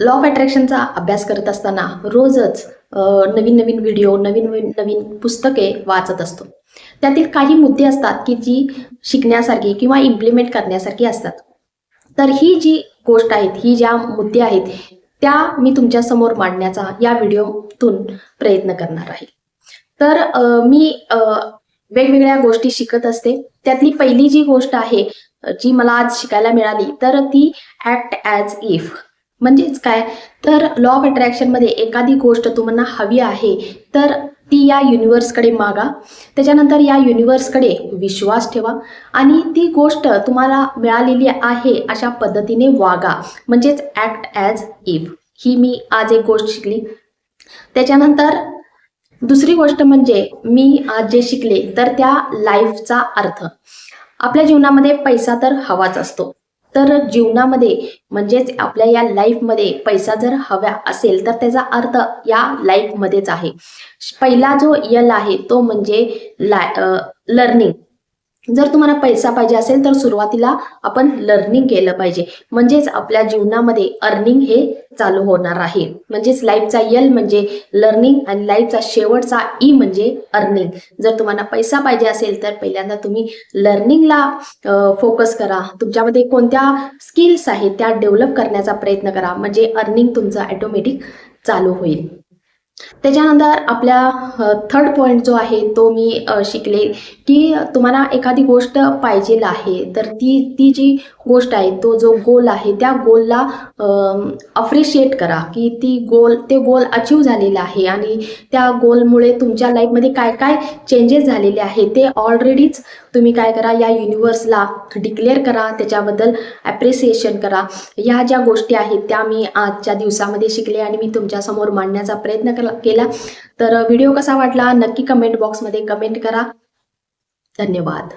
Law of अट्रॅक्शनचा अभ्यास करत असताना रोजच नवीन नवीन व्हिडिओ नवीन नवीन नवीन पुस्तके वाचत असतो. त्यातील काही मुद्दे असतात की जी शिकण्यासारखी किंवा इम्प्लिमेंट करण्यासारखी असतात. तर ही जी गोष्ट आहेत ही ज्या मुद्दे आहेत त्या मी तुमच्यासमोर मांडण्याचा या व्हिडिओतून प्रयत्न करणार आहे. तर मी वेगवेगळ्या गोष्टी शिकत असते. त्यातली पहिली जी गोष्ट आहे जी मला आज शिकायला मिळाली तर ती ऍक्ट ॲज इफ म्हणजेच काय? तर लॉ ऑफ अट्रॅक्शनमध्ये एखादी गोष्ट तुम्हाला हवी आहे तर ती या युनिवर्सकडे मागा. त्याच्यानंतर या युनिवर्सकडे विश्वास ठेवा आणि ती गोष्ट तुम्हाला मिळालेली आहे अशा पद्धतीने वागा. म्हणजेच ॲक्ट ॲज इफ ही मी आज एक गोष्ट शिकली. त्याच्यानंतर दुसरी गोष्ट म्हणजे मी आज जे शिकले तर त्या लाईफचा अर्थ. आपल्या जीवनामध्ये पैसा तर हवाच असतो. तर जीवनामध्ये म्हणजेच आपल्या या लाईफमध्ये पैसा जर हवा असेल तर त्याचा अर्थ या लाईफमध्येच आहे. पहिला जो यल आहे तो म्हणजे लाय लर्निंग जर तुम्हाला पैसा पाहिजे असेल तर सुरुवातीला आपण लर्निंग केलं पाहिजे. म्हणजेच आपल्या जीवनामध्ये अर्निंग हे चालू होणार आहे. म्हणजेच लाईफचा यल म्हणजे लर्निंग आणि लाईफचा शेवटचा ई म्हणजे अर्निंग जर तुम्हाला पैसा पाहिजे असेल तर पहिल्यांदा तुम्ही लर्निंगला फोकस करा. तुमच्यामध्ये कोणत्या स्किल्स आहेत त्या डेव्हलप करण्याचा प्रयत्न करा. म्हणजे अर्निंग तुमचं ॲटोमॅटिक चालू होईल. त्याच्यानंतर आपल्या थर्ड पॉईंट जो आहे तो मी शिकले की तुम्हाला एखादी गोष्ट पाहिजे आहे तर ती ती जी गोष्ट आहे तो जो गोल आहे त्या गोलला अप्रिशिएट करा की ती गोल ते गोल अचीव झालेलं आहे आणि त्या गोलमुळे तुमच्या लाईफमध्ये काय काय चेंजेस झालेले आहे ते ऑलरेडीच तुम्ही काय करा या युनिवर्सला डिक्लेअर करा त्याच्याबद्दल ॲप्रिसिएशन करा. ह्या ज्या गोष्टी आहेत त्या मी आजच्या दिवसामध्ये शिकले आणि मी तुमच्यासमोर मांडण्याचा प्रयत्न करा केला तर व्हिडिओ कसा वाटला? नक्की कमेंट बॉक्समध्ये कमेंट करा. धन्यवाद.